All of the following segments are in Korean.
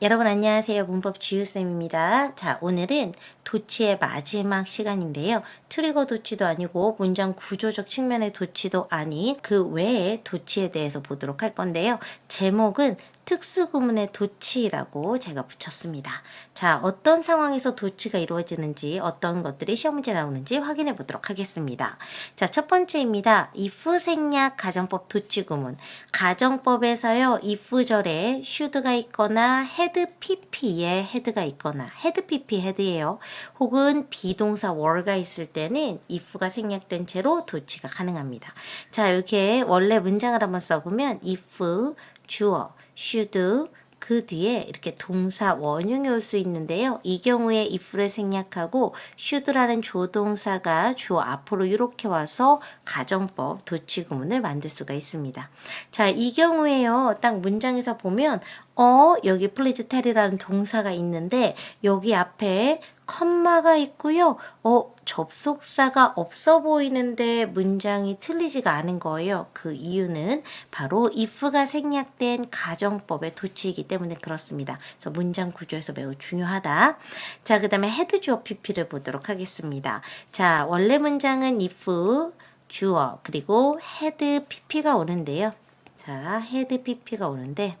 여러분 안녕하세요. 문법 지우쌤입니다. 자, 오늘은 도치의 마지막 시간인데요. 트리거 도치도 아니고 문장 구조적 측면의 도치도 아닌 그 외의 도치에 대해서 보도록 할 건데요. 제목은 특수구문의 도치라고 제가 붙였습니다. 자, 어떤 상황에서 도치가 이루어지는지 어떤 것들이 시험 문제 나오는지 확인해 보도록 하겠습니다. 자, 첫 번째입니다. if 생략 가정법 도치구문. 가정법에서요, if절에 should가 있거나 head pp에 head가 있거나 head pp head예요. 혹은 비동사 were가 있을 때는 if가 생략된 채로 도치가 가능합니다. 자, 이렇게 원래 문장을 한번 써보면 if 주어 should 그 뒤에 이렇게 동사 원형이 올 수 있는데요. 이 경우에 if를 생략하고 should라는 조동사가 주어 앞으로 이렇게 와서 가정법 도치구문을 만들 수가 있습니다. 자, 이 경우에요. 딱 문장에서 보면 어 여기 please tell이라는 동사가 있는데 여기 앞에 컴마가 있고요. 어, 접속사가 없어 보이는데 문장이 틀리지가 않은 거예요. 그 이유는 바로 if가 생략된 가정법의 도치이기 때문에 그렇습니다. 그래서 문장 구조에서 매우 중요하다. 자, 그 다음에 헤드 주어 pp를 보도록 하겠습니다. 자, 원래 문장은 if 주어 그리고 헤드 pp가 오는데요. 자, 헤드 pp가 오는데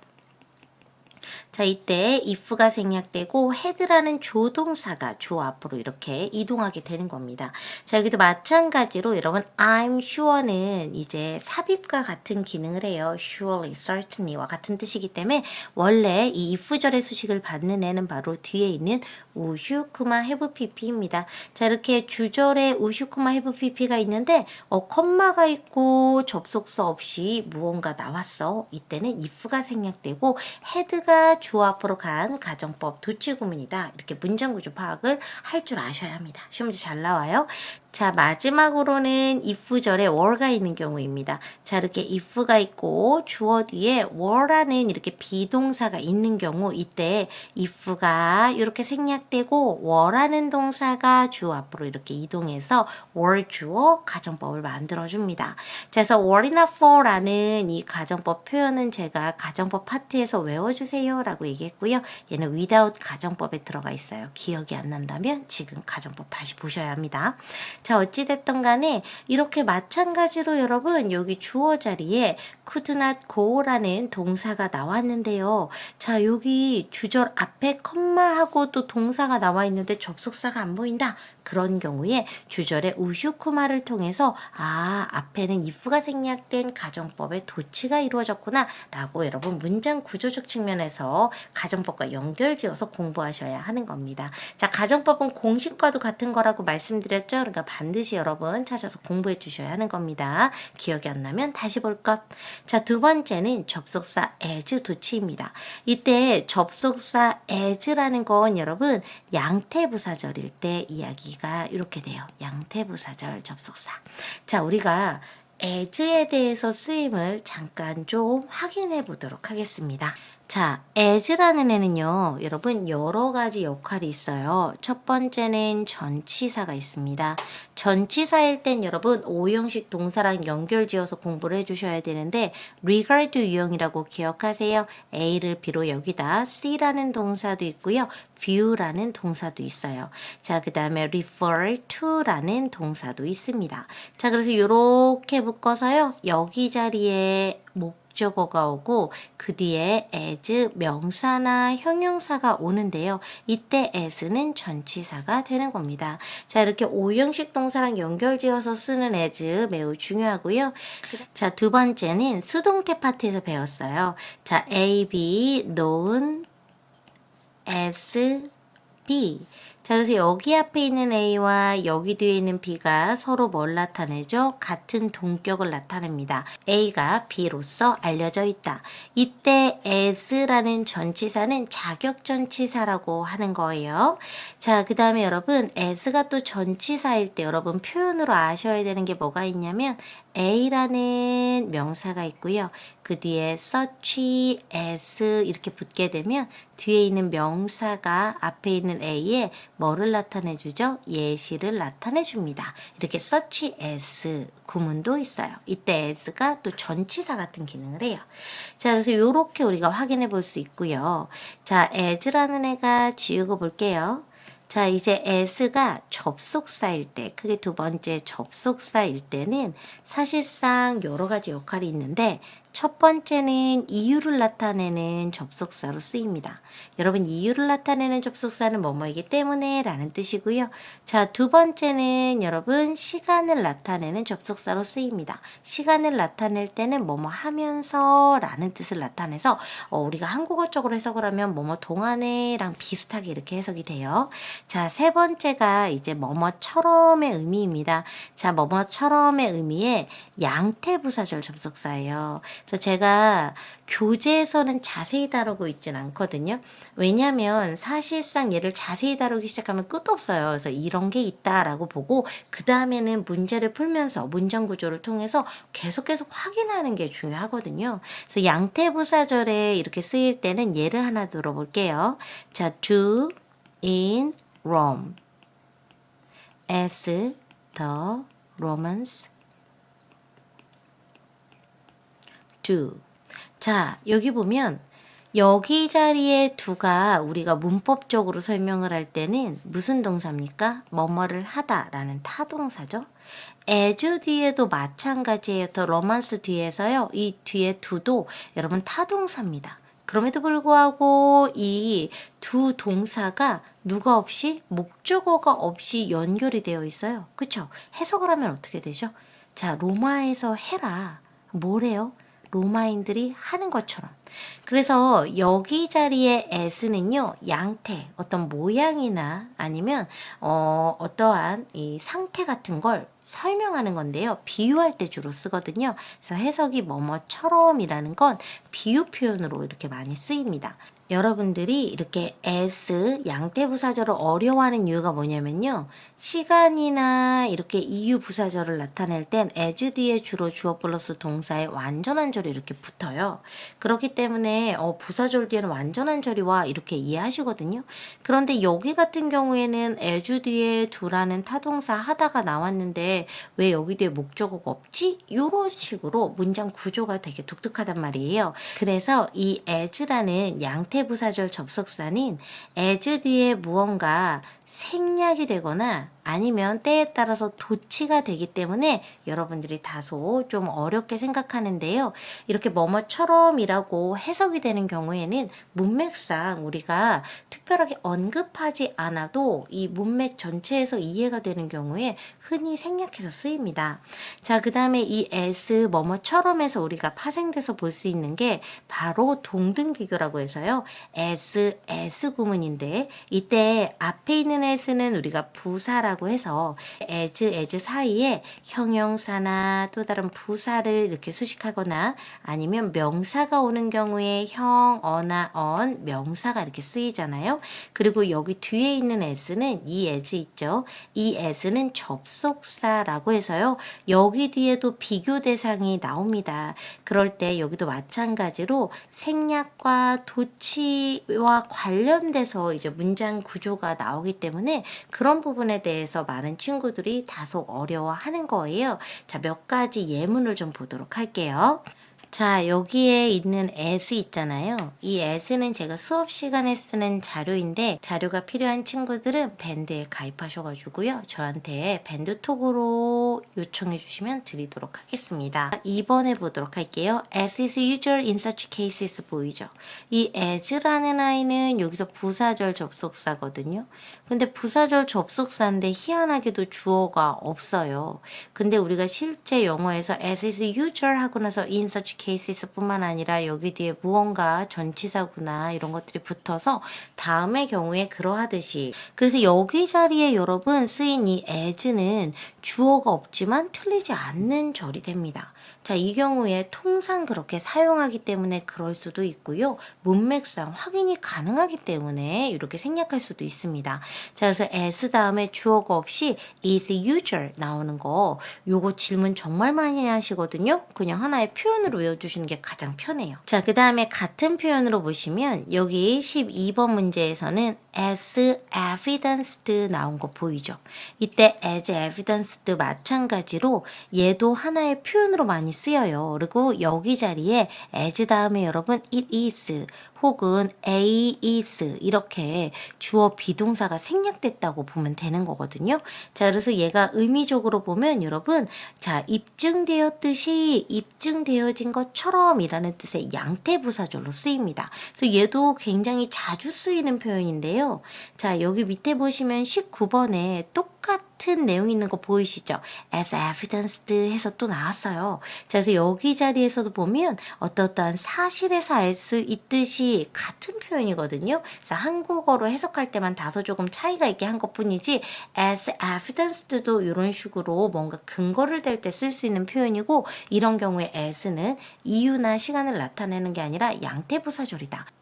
자, 이때 if가 생략되고 head라는 조동사가 주어 앞으로 이렇게 이동하게 되는 겁니다. 자, 여기도 마찬가지로 여러분 I'm sure는 이제 삽입과 같은 기능을 해요. surely, certainly와 같은 뜻이기 때문에 원래 이 if절의 수식을 받는 애는 바로 뒤에 있는 우슈쿠마 have pp입니다. 자, 이렇게 주절에 우슈쿠마 have pp가 있는데 어, 컴마가 있고 접속사 없이 무언가 나왔어. 이때는 if가 생략되고 head가 주어 앞으로 간 가정법 도치구문이다. 이렇게 문장 구조 파악을 할 줄 아셔야 합니다. 시험 문제 잘 나와요. 자, 마지막으로는 if절에 were가 있는 경우입니다. 자, 이렇게 if가 있고 주어 뒤에 were라는 이렇게 비동사가 있는 경우 이때 if가 이렇게 생략되고 were라는 동사가 주어 앞으로 이렇게 이동해서 were 주어 가정법을 만들어 줍니다. 자, 그래서 were나 for라는 이 가정법 표현은 제가 가정법 파트에서 외워 주세요 라고 얘기했고요. 얘는 without 가정법에 들어가 있어요. 기억이 안 난다면 지금 가정법 다시 보셔야 합니다. 자, 어찌됐든 간에 이렇게 마찬가지로 여러분 여기 주어 자리에 could not go라는 동사가 나왔는데요. 자, 여기 주절 앞에 컴마하고 또 동사가 나와 있는데 접속사가 안 보인다. 그런 경우에 주절에 우슈쿠마를 통해서 아, 앞에는 if가 생략된 가정법의 도치가 이루어졌구나 라고 여러분 문장 구조적 측면에서 가정법과 연결지어서 공부하셔야 하는 겁니다. 자, 가정법은 공식과도 같은 거라고 말씀드렸죠. 그러니까 반드시 여러분 찾아서 공부해 주셔야 하는 겁니다. 기억이 안 나면 다시 볼 것. 자, 두 번째는 접속사 as 도치입니다. 이때 접속사 as라는 건 여러분 양태부사절일 때 이야기가 이렇게 돼요. 양태부사절 접속사. 자, 우리가 as에 대해서 쓰임을 잠깐 좀 확인해 보도록 하겠습니다. 자, as라는 애는요, 여러분 여러 가지 역할이 있어요. 첫 번째는 전치사가 있습니다. 전치사일 땐 여러분 오형식 동사랑 연결 지어서 공부를 해주셔야 되는데 regard 유형이라고 기억하세요. A를 비로 여기다 C라는 동사도 있고요. view라는 동사도 있어요. 자, 그 다음에 refer to라는 동사도 있습니다. 자, 그래서 이렇게 묶어서요. 여기 자리에 목 목적어가 오고 그 뒤에 as 명사나 형용사가 오는데요. 이때 as는 전치사가 되는 겁니다. 자, 이렇게 오형식 동사랑 연결지어서 쓰는 as 매우 중요하고요. 자, 두 번째는 수동태 파트에서 배웠어요. 자, A, B, known as B. 자, 그래서 여기 앞에 있는 A와 여기 뒤에 있는 B가 서로 뭘 나타내죠? 같은 동격을 나타냅니다. A가 B로서 알려져 있다. 이때 as라는 전치사는 자격 전치사라고 하는 거예요. 자, 그 다음에 여러분, as가 또 전치사일 때 여러분 표현으로 아셔야 되는 게 뭐가 있냐면 A라는 명사가 있고요. 그 뒤에 such as 이렇게 붙게 되면 뒤에 있는 명사가 앞에 있는 A에 뭐를 나타내 주죠? 예시를 나타내 줍니다. 이렇게 such as 구문도 있어요. 이때 as가 또 전치사 같은 기능을 해요. 자, 그래서 이렇게 우리가 확인해 볼 수 있고요. 자, as라는 애가 지우고 볼게요. 자, 이제 as가 접속사일 때, 그게 두 번째 접속사일 때는 사실상 여러 가지 역할이 있는데, 첫 번째는 이유를 나타내는 접속사로 쓰입니다. 여러분, 이유를 나타내는 접속사는 뭐뭐이기 때문에 라는 뜻이고요. 자, 두 번째는 여러분, 시간을 나타내는 접속사로 쓰입니다. 시간을 나타낼 때는 뭐뭐 하면서 라는 뜻을 나타내서, 어, 우리가 한국어적으로 해석을 하면 뭐뭐 동안에랑 비슷하게 이렇게 해석이 돼요. 자, 세 번째가 이제 뭐뭐처럼의 의미입니다. 자, 뭐뭐처럼의 의미의 양태부사절 접속사예요. 그래서 제가 교재에서는 자세히 다루고 있진 않거든요. 왜냐하면 사실상 얘를 자세히 다루기 시작하면 끝도 없어요. 그래서 이런 게 있다라고 보고 그 다음에는 문제를 풀면서 문장 구조를 통해서 계속 계속 확인하는 게 중요하거든요. 그래서 양태부사절에 이렇게 쓰일 때는 예를 하나 들어볼게요. 자, do in Rome as the Romans do. 자, 여기 보면 여기 자리에 두가 우리가 문법적으로 설명을 할 때는 무슨 동사입니까? 뭐뭐를 하다라는 타동사죠. as 뒤에도 마찬가지예요. 더 로만스 뒤에서요. 이 뒤에 두도 여러분 타동사입니다. 그럼에도 불구하고 이 두 동사가 누가 없이 목적어가 없이 연결이 되어 있어요. 그쵸? 해석을 하면 어떻게 되죠? 자, 로마에서 해라. 뭐래요? 로마인들이 하는 것처럼. 그래서 여기 자리에 s는요, 양태, 어떤 모양이나 아니면, 어, 어떠한 이 상태 같은 걸 설명하는 건데요. 비유할 때 주로 쓰거든요. 그래서 해석이 뭐뭐처럼이라는 건 비유 표현으로 이렇게 많이 쓰입니다. 여러분들이 이렇게 s 양태 부사절을 어려워하는 이유가 뭐냐면요. 시간이나 이렇게 이유 부사절을 나타낼 땐 as 뒤에 주로 주어 플러스 동사의 완전한 절이 이렇게 붙어요. 그렇기 때문에 어, 부사절 뒤에는 완전한 절이 와 이렇게 이해하시거든요. 그런데 여기 같은 경우에는 as 뒤에 두라는 타동사 하다가 나왔는데 왜 여기 뒤에 목적어가 없지? 이런 식으로 문장 구조가 되게 독특하단 말이에요. 그래서 이 as라는 양태 부사절 접속사는 as 뒤에 무언가 생략이 되거나 아니면 때에 따라서 도치가 되기 때문에 여러분들이 다소 좀 어렵게 생각하는데요. 이렇게 뭐뭐처럼이라고 해석이 되는 경우에는 문맥상 우리가 특별하게 언급하지 않아도 이 문맥 전체에서 이해가 되는 경우에 흔히 생략해서 쓰입니다. 자, 그 다음에 이 s 뭐뭐처럼에서 우리가 파생돼서 볼 수 있는 게 바로 동등 비교라고 해서요. s, s 구문인데 이때 앞에 있는 s는 우리가 부사라고 해서 as, as 사이에 형용사나 또 다른 부사를 이렇게 수식하거나 아니면 명사가 오는 경우에 형, 어나 언, 명사가 이렇게 쓰이잖아요. 그리고 여기 뒤에 있는 s는 이 as 있죠. 이 s는 접속사라고 해서요. 여기 뒤에도 비교 대상이 나옵니다. 그럴 때 여기도 마찬가지로 생략과 도치와 관련돼서 이제 문장 구조가 나오기 때문에 그런 부분에 대해서 많은 친구들이 다소 어려워하는 거예요. 자, 몇 가지 예문을 좀 보도록 할게요. 자, 여기에 있는 s 있잖아요. 이 s는 제가 수업 시간에 쓰는 자료인데 자료가 필요한 친구들은 밴드에 가입하셔가지고요. 저한테 밴드톡으로 요청해 주시면 드리도록 하겠습니다. 2번에 보도록 할게요. as is usual in such cases 보이죠? 이 as라는 아이는 여기서 부사절 접속사거든요. 근데 부사절 접속사인데 희한하게도 주어가 없어요. 근데 우리가 실제 영어에서 as is usual 하고 나서 in such cases 뿐만 아니라 여기 뒤에 무언가 전치사구나 이런 것들이 붙어서 다음의 경우에 그러하듯이 그래서 여기 자리에 여러분 쓰인 이 as는 주어가 없지만 틀리지 않는 절이 됩니다. 자, 이 경우에 통상 그렇게 사용하기 때문에 그럴 수도 있고요. 문맥상 확인이 가능하기 때문에 이렇게 생략할 수도 있습니다. 자, 그래서 as 다음에 주어가 없이 is usual 나오는 거 요거 질문 정말 많이 하시거든요. 그냥 하나의 표현으로 외워주시는 게 가장 편해요. 자, 그 다음에 같은 표현으로 보시면 여기 12번 문제에서는 as evidenced 나온 거 보이죠? 이때 as evidenced 마찬가지로 얘도 하나의 표현으로 많이 쓰여요. 그리고 여기 자리에 as 다음에 여러분 it is 혹은 a is 이렇게 주어 비동사가 생략됐다고 보면 되는 거거든요. 자, 그래서 얘가 의미적으로 보면 여러분 자, 입증되었듯이 입증되어진 것처럼 이라는 뜻의 양태 부사절로 쓰입니다. 그래서 얘도 굉장히 자주 쓰이는 표현인데요. 자, 여기 밑에 보시면 19번에 똑같은 내용 있는 거 보이시죠? as evidenced 해서 또 나왔어요. 자, 그래서 여기 자리에서도 보면 어떠한 사실에서 알 수 있듯이 같은 표현이거든요. 그래서 한국어로 해석할 때만 다소 조금 차이가 있게 한 것 뿐이지 as evidenced도 이런 식으로 뭔가 근거를 댈 때 쓸 수 있는 표현이고 이런 경우에 as는 이유나 시간을 나타내는 게 아니라 양태부사절이다.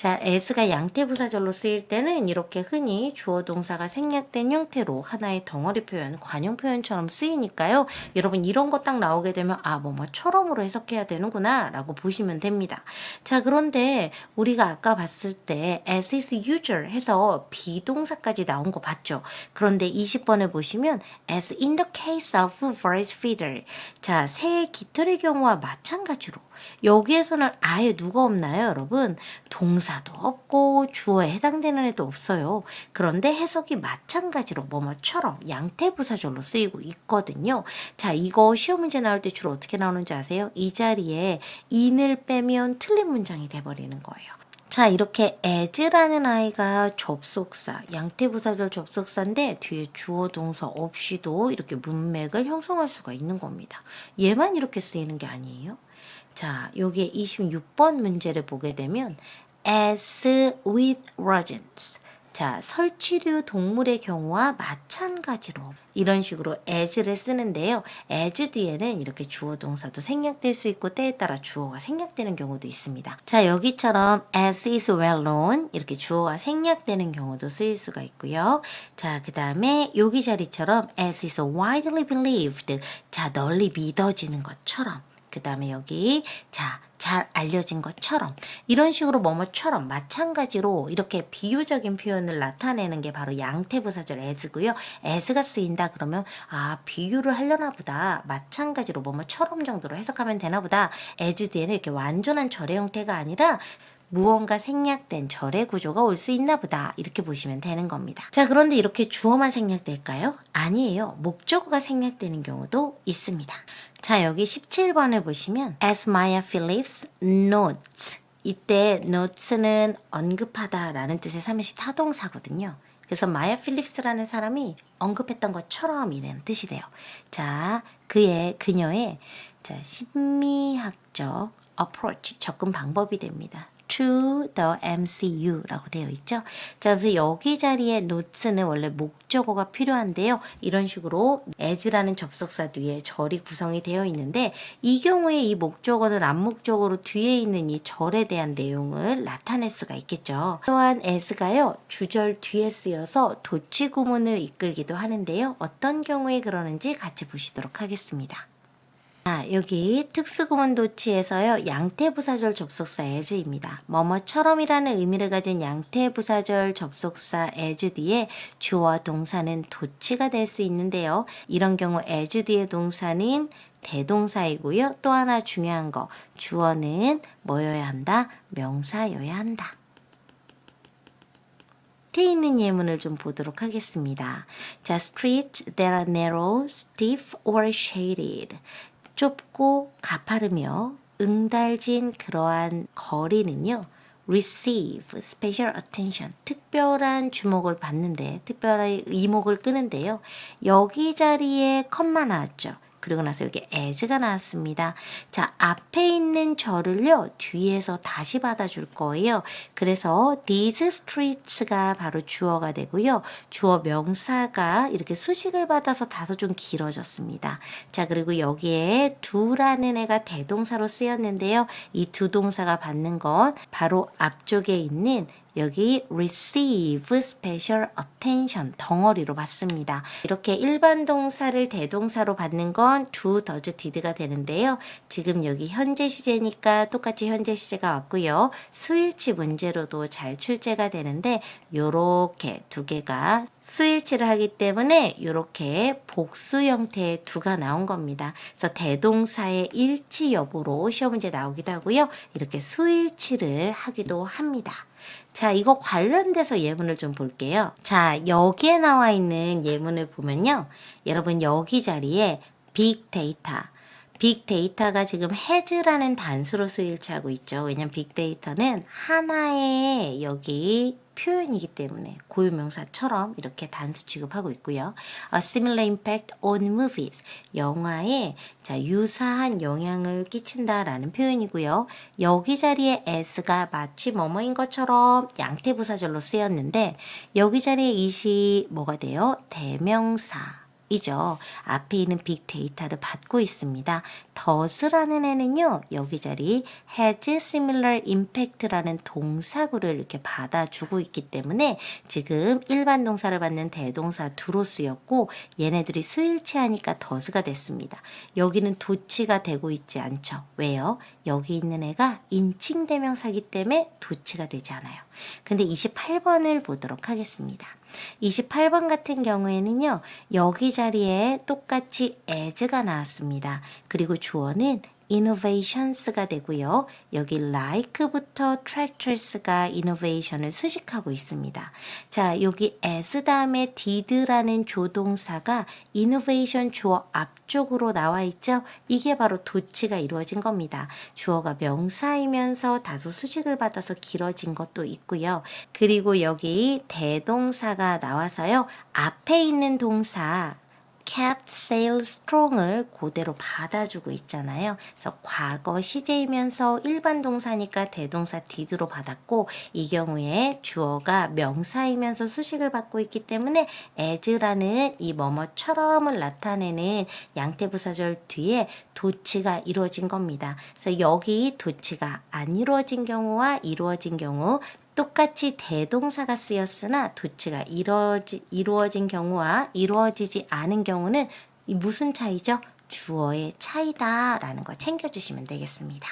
자, as가 양태부사절로 쓰일 때는 이렇게 흔히 주어 동사가 생략된 형태로 하나의 덩어리 표현, 관용 표현처럼 쓰이니까요. 여러분 이런 거 딱 나오게 되면 아, 뭐뭐처럼으로 해석해야 되는구나 라고 보시면 됩니다. 자, 그런데 우리가 아까 봤을 때 as is usual 해서 비동사까지 나온 거 봤죠. 그런데 20번에 보시면 as in the case of voice feeder. 자, 새의 깃털의 경우와 마찬가지로 여기에서는 아예 누가 없나요, 여러분? 동사 도 없고 주어에 해당되는 애도 없어요. 그런데 해석이 마찬가지로 뭐뭐처럼 양태 부사절로 쓰이고 있거든요. 자, 이거 시험 문제 나올 때 주로 어떻게 나오는지 아세요? 이 자리에 in을 빼면 틀린 문장이 돼버리는 거예요. 자, 이렇게 as라는 아이가 접속사, 양태부사절 접속사인데 뒤에 주어 동사 없이도 이렇게 문맥을 형성할 수가 있는 겁니다. 얘만 이렇게 쓰이는 게 아니에요. 자, 여기에 26번 문제를 보게 되면 as with rodents. 자, 설치류 동물의 경우와 마찬가지로 이런 식으로 as를 쓰는데요. as 뒤에는 이렇게 주어 동사도 생략될 수 있고 때에 따라 주어가 생략되는 경우도 있습니다. 자, 여기처럼 as is well known 이렇게 주어가 생략되는 경우도 쓰일 수가 있고요. 자, 그 다음에 여기 자리처럼 as is widely believed 자, 널리 믿어지는 것처럼 그 다음에 여기 자, 잘 알려진 것처럼 이런 식으로 뭐뭐처럼 마찬가지로 이렇게 비유적인 표현을 나타내는 게 바로 양태부사절 as고요. as가 쓰인다 그러면 아 비유를 하려나 보다 마찬가지로 뭐뭐처럼 정도로 해석하면 되나 보다 as 뒤에는 이렇게 완전한 절의 형태가 아니라 무언가 생략된 절의 구조가 올 수 있나 보다 이렇게 보시면 되는 겁니다. 자 그런데 이렇게 주어만 생략될까요? 아니에요. 목적어가 생략되는 경우도 있습니다. 자 여기 17번을 보시면 As Maya Phillips notes 이때 notes는 언급하다 라는 뜻의 삼행시 타동사거든요. 그래서 마야 필립스라는 사람이 언급했던 것처럼 이라는 뜻이 돼요. 자, 그의 그녀의 자, 심리학적 approach 접근 방법이 됩니다. To the MCU라고 되어 있죠. 자, 그래서 여기 자리에 notes는 원래 목적어가 필요한데요. 이런 식으로 as라는 접속사 뒤에 절이 구성이 되어 있는데 이 경우에 이 목적어는 암목적으로 뒤에 있는 이 절에 대한 내용을 나타낼 수가 있겠죠. 또한 as가요 주절 뒤에 쓰여서 도치 구문을 이끌기도 하는데요. 어떤 경우에 그러는지 같이 보시도록 하겠습니다. 자, 여기 특수구문 도치에서요. 양태부사절 접속사 as입니다. 뭐뭐처럼이라는 의미를 가진 양태부사절 접속사 as 뒤에 주어와 동사는 도치가 될 수 있는데요. 이런 경우 as 뒤의 동사는 대동사이고요. 또 하나 중요한 거 주어는 뭐여야 한다? 명사여야 한다. 밑에 있는 예문을 좀 보도록 하겠습니다. 자, streets that are narrow, stiff or shaded. 좁고 가파르며 응달진 그러한 거리는요. receive special attention 특별한 주목을 받는데 특별한 이목을 끄는데요. 여기 자리에 컴마 나왔죠. 그리고 나서 여기 as가 나왔습니다. 자, 앞에 있는 저를요, 뒤에서 다시 받아줄 거예요. 그래서 these streets가 바로 주어가 되고요. 주어 명사가 이렇게 수식을 받아서 다소 좀 길어졌습니다. 자, 그리고 여기에 두라는 애가 대동사로 쓰였는데요. 이 두 동사가 받는 건 바로 앞쪽에 있는 여기 receive special attention 덩어리로 받습니다. 이렇게 일반 동사를 대동사로 받는 건 do, does, did가 되는데요. 지금 여기 현재 시제니까 똑같이 현재 시제가 왔고요. 수일치 문제로도 잘 출제가 되는데 요렇게 두 개가 수일치를 하기 때문에 이렇게 복수 형태의 두가 나온 겁니다. 그래서 대동사의 일치 여부로 시험 문제 나오기도 하고요. 이렇게 수일치를 하기도 합니다. 자, 이거 관련돼서 예문을 좀 볼게요. 자, 여기에 나와 있는 예문을 보면요. 여러분, 여기 자리에 빅데이터. 빅데이터가 지금 has라는 단수로 쓰일치하고 있죠. 왜냐면 빅데이터는 하나의 여기 표현이기 때문에 고유명사처럼 이렇게 단수 취급하고 있고요. A similar impact on movies. 영화에 자, 유사한 영향을 끼친다라는 표현이고요. 여기 자리에 as가 마치 뭐뭐인 것처럼 양태부사절로 쓰였는데 여기 자리에 이시 뭐가 돼요? 대명사. 이죠. 앞에 있는 빅데이터를 받고 있습니다. 더스라는 애는요. 여기 자리 has similar impact라는 동사구를 이렇게 받아주고 있기 때문에 지금 일반 동사를 받는 대동사 두로 쓰였고 얘네들이 수일치하니까 더스가 됐습니다. 여기는 도치가 되고 있지 않죠. 왜요? 여기 있는 애가 인칭 대명사기 때문에 도치가 되지 않아요. 근데 28번을 보도록 하겠습니다. 28번 같은 경우에는요, 여기 자리에 똑같이 as가 나왔습니다. 그리고 주어는 innovations가 되고요. 여기 like부터 tractors가 innovation을 수식하고 있습니다. 자, 여기 as 다음에 did라는 조동사가 innovation 주어 앞쪽으로 나와 있죠. 이게 바로 도치가 이루어진 겁니다. 주어가 명사이면서 다소 수식을 받아서 길어진 것도 있고요. 그리고 여기 대동사가 나와서요. 앞에 있는 동사 kept sail strong을 그대로 받아주고 있잖아요. 그래서 과거 시제이면서 일반 동사니까 대동사 did로 받았고 이 경우에 주어가 명사이면서 수식을 받고 있기 때문에 as라는 이 뭐뭐처럼을 나타내는 양태부사절 뒤에 도치가 이루어진 겁니다. 그래서 여기 도치가 안 이루어진 경우와 이루어진 경우 똑같이 대동사가 쓰였으나 도치가 이루어지, 이루어진 경우와 이루어지지 않은 경우는 이 무슨 차이죠? 주어의 차이다라는 거 챙겨주시면 되겠습니다.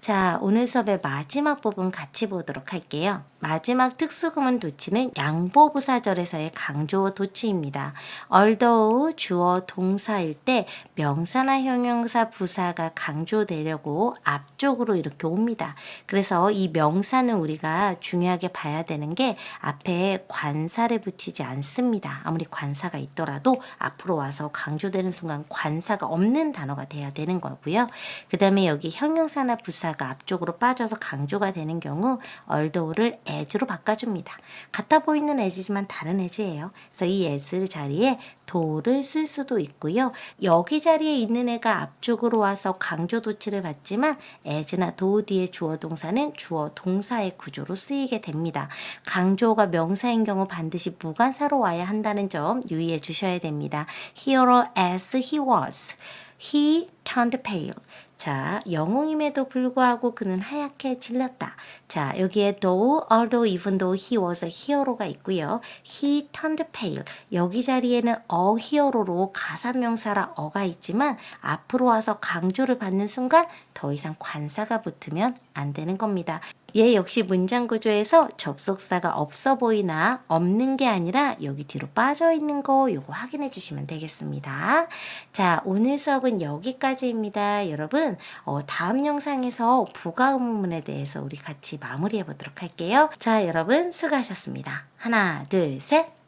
자, 오늘 수업의 마지막 부분 같이 보도록 할게요. 마지막 특수구문 도치는 양보부사절에서의 강조 도치입니다. although 주어 동사일 때 명사나 형용사 부사가 강조되려고 앞쪽으로 이렇게 옵니다. 그래서 이 명사는 우리가 중요하게 봐야 되는 게 앞에 관사를 붙이지 않습니다. 아무리 관사가 있더라도 앞으로 와서 강조되는 순간 관사가 없는 단어가 돼야 되는 거고요. 그 다음에 여기 형용사나 부사가 앞쪽으로 빠져서 강조가 되는 경우 although를 as로 바꿔줍니다. 같아 보이는 as지만 다른 as예요. 그래서 이 as 자리에 도를 쓸 수도 있고요. 여기 자리에 있는 애가 앞쪽으로 와서 강조 도치를 받지만 as나 도 뒤에 주어 동사는 주어 동사의 구조로 쓰이게 됩니다. 강조가 명사인 경우 반드시 무관사로 와야 한다는 점 유의해 주셔야 됩니다. Hero as he was. He turned pale. 자, 영웅임에도 불구하고 그는 하얗게 질렸다. 자, 여기에 though, although, even though he was a hero가 있고요. He turned pale. 여기 자리에는 a hero로 가사명사라 어가 있지만 앞으로 와서 강조를 받는 순간 더 이상 관사가 붙으면 안 되는 겁니다. 얘 역시 문장 구조에서 접속사가 없어 보이나 없는 게 아니라 여기 뒤로 빠져 있는 거 요거 확인해 주시면 되겠습니다. 자, 오늘 수업은 여기까지입니다. 여러분, 어, 다음 영상에서 부가 의문문에 대해서 우리 같이 마무리해 보도록 할게요. 자, 여러분 수고하셨습니다. 하나, 둘, 셋.